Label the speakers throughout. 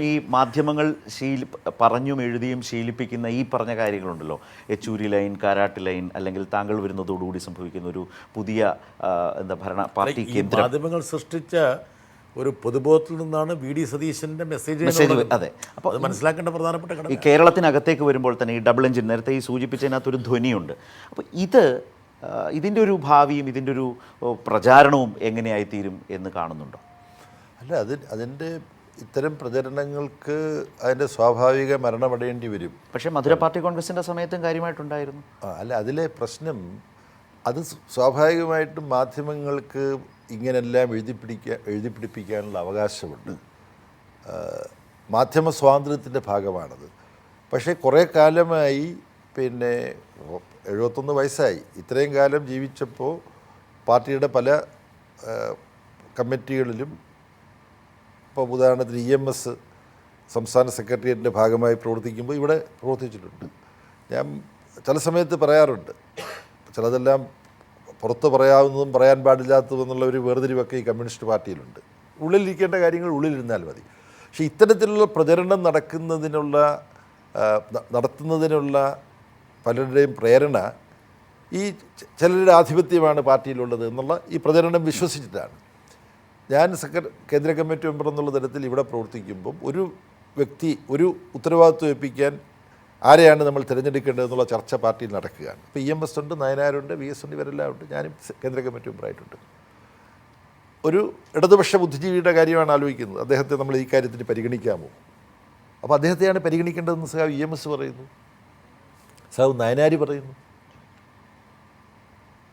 Speaker 1: ഈ മാധ്യമങ്ങൾ ശീലി പറഞ്ഞും എഴുതിയും ശീലിപ്പിക്കുന്ന ഈ പറഞ്ഞ കാര്യങ്ങളുണ്ടല്ലോ. യെച്ചൂരി ലൈൻ കാരാട്ട് ലൈൻ അല്ലെങ്കിൽ താങ്കൾ വരുന്നതോടുകൂടി സംഭവിക്കുന്ന ഒരു പുതിയ എന്താ ഭരണ പാർട്ടി കേന്ദ്രം.
Speaker 2: മാധ്യമങ്ങൾ സൃഷ്ടിച്ച ഒരു പൊതുബോധത്തിൽ നിന്നാണ് വി ഡി സതീശന്റെ മെസ്സേജ്
Speaker 1: അതെ.
Speaker 2: അത് മനസ്സിലാക്കേണ്ട പ്രധാനപ്പെട്ട
Speaker 1: ഈ കേരളത്തിനകത്തേക്ക് വരുമ്പോൾ തന്നെ ഈ ഡബിൾ എഞ്ചിൻ നേരത്തെ ഈ സൂചിപ്പിച്ചതിനകത്ത് ഒരു ധ്വനിയുണ്ട്. അപ്പോൾ ഇത് ഇതിന്റെ ഒരു ഭാവിയും ഇതിന്റെ ഒരു പ്രചാരണവും എങ്ങനെയായിത്തീരും എന്ന് കാണുന്നുണ്ടോ?
Speaker 3: അല്ല അത് അതിന്റെ ഇത്തരം പ്രചരണങ്ങൾക്ക് അതിന്റെ സ്വാഭാവിക മരണമടയേണ്ടി വരും.
Speaker 1: പക്ഷേ മധുര പാർട്ടി കോൺഗ്രസിന്റെ സമയത്തും കാര്യമായിട്ടുണ്ടായിരുന്നു.
Speaker 3: ആ, അല്ല അതിലെ പ്രശ്നം അത് സ്വാഭാവികമായിട്ടും മാധ്യമങ്ങൾക്ക് ഇങ്ങനെല്ലാം എഴുതിപ്പിടിക്കാൻ എഴുതിപ്പിടിപ്പിക്കാനുള്ള അവകാശമുണ്ട്. മാധ്യമ സ്വാതന്ത്ര്യത്തിന്റെ ഭാഗമാണത്. പക്ഷേ കുറേ കാലമായി പിന്നെ എഴുപത്തൊന്ന് വയസ്സായി. ഇത്രയും കാലം ജീവിച്ചപ്പോൾ പാർട്ടിയുടെ പല കമ്മിറ്റികളിലും ഇപ്പോൾ ഉദാഹരണത്തിന് ഇ എം എസ് സംസ്ഥാന സെക്രട്ടേറിയറ്റിന്റെ ഭാഗമായി പ്രവർത്തിക്കുമ്പോൾ ഇവിടെ പ്രവർത്തിച്ചിട്ടുണ്ട്. ഞാൻ ചില സമയത്ത് പറയാറുണ്ട്. ചിലതെല്ലാം പുറത്ത് പറയാവുന്നതും പറയാൻ പാടില്ലാത്തതും എന്നുള്ള ഒരു വേർതിരിവൊക്കെ ഈ കമ്മ്യൂണിസ്റ്റ് പാർട്ടിയിലുണ്ട്. ഉള്ളിലിരിക്കേണ്ട കാര്യങ്ങൾ ഉള്ളിലിരുന്നാൽ മതി. പക്ഷേ ഇത്തരത്തിലുള്ള പ്രചരണം നടക്കുന്നതിനുള്ള നടത്തുന്നതിനുള്ള പലരുടെയും പ്രേരണ ഈ ചിലരുടെ ആധിപത്യമാണ് പാർട്ടിയിലുള്ളത് എന്നുള്ള ഈ പ്രചരണം വിശ്വസിച്ചിട്ടാണ്. ഞാൻ സെക്ര കേന്ദ്ര കമ്മിറ്റി മെമ്പർ എന്നുള്ള തരത്തിൽ ഇവിടെ പ്രവർത്തിക്കുമ്പം ഒരു വ്യക്തി ഒരു ഉത്തരവാദിത്വം ഏൽപ്പിക്കാൻ ആരെയാണ് നമ്മൾ തിരഞ്ഞെടുക്കേണ്ടതെന്നുള്ള ചർച്ച പാർട്ടിയിൽ നടക്കുകയാണ്. ഇപ്പോൾ ഇ എം എസ് ഉണ്ട് നയനാരുണ്ട് വി എസ് ഉണ്ട് ഇവരെല്ലാം ഉണ്ട്. ഞാനും കേന്ദ്ര കമ്മിറ്റി മെമ്പറായിട്ടുണ്ട്. ഒരു ഇടതുപക്ഷ ബുദ്ധിജീവിയുടെ കാര്യമാണ് ആലോചിക്കുന്നത്. അദ്ദേഹത്തെ നമ്മൾ ഈ കാര്യത്തിന് പരിഗണിക്കാമോ? അപ്പോൾ അദ്ദേഹത്തെയാണ് പരിഗണിക്കേണ്ടതെന്ന് സഹാവ് ഇ എം എസ് പറയുന്നു. സഹാവ് നയനാരി പറയുന്നു.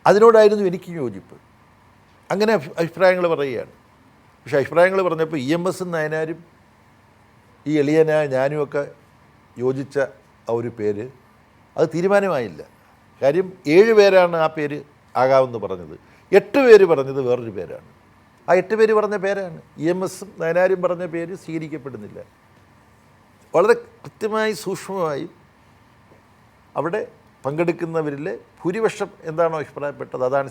Speaker 3: അതിനോടായിരുന്നു എനിക്ക് യോജിപ്പ്. അങ്ങനെ അഭിപ്രായങ്ങൾ പറയുകയാണ്. പക്ഷേ അഭിപ്രായങ്ങൾ പറഞ്ഞപ്പോൾ ഇ എം എസും നയനാരും ഈ എളിയനായ ഞാനും ഒക്കെ യോജിച്ച ആ ഒരു പേര് അത് തീരുമാനമായില്ല. കാര്യം ഏഴ് പേരാണ് ആ പേര് ആകാമെന്ന് പറഞ്ഞത്. എട്ട് പേര് പറഞ്ഞത് വേറൊരു പേരാണ്. ആ എട്ട് പേര് പറഞ്ഞ പേരാണ്. ഇ എം എസും നയനാരും പറഞ്ഞ പേര് സ്വീകരിക്കപ്പെടുന്നില്ല. വളരെ കൃത്യമായി സൂക്ഷ്മമായി അവിടെ പങ്കെടുക്കുന്നവരിൽ ഭൂരിപക്ഷം എന്താണോ അഭിപ്രായപ്പെട്ടത്? അതാണ്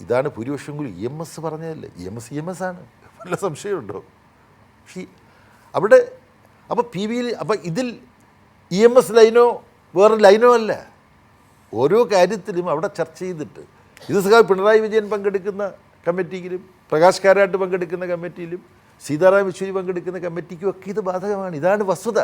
Speaker 3: ഇതാണ് ഭൂരിപക്ഷം കൂടി ഇ എം എസ് പറഞ്ഞതല്ലേ? E M S E M S ആണ്. വല്ല സംശയമുണ്ടോ? അവിടെ അപ്പോൾ പി വിയിൽ അപ്പോൾ ഇതിൽ ഇ എം എസ് ലൈനോ വേറെ ലൈനോ അല്ല. ഓരോ കാര്യത്തിലും അവിടെ ചർച്ച ചെയ്തിട്ട് ഇത് സഹ പിണറായി വിജയൻ പങ്കെടുക്കുന്ന കമ്മിറ്റിയിലും പ്രകാശ് കാരാട്ട് പങ്കെടുക്കുന്ന കമ്മിറ്റിയിലും സീതാറാം യെച്ചൂരി പങ്കെടുക്കുന്ന കമ്മിറ്റിക്കും ഒക്കെ ഇത് ബാധകമാണ്. ഇതാണ് വസ്തുത.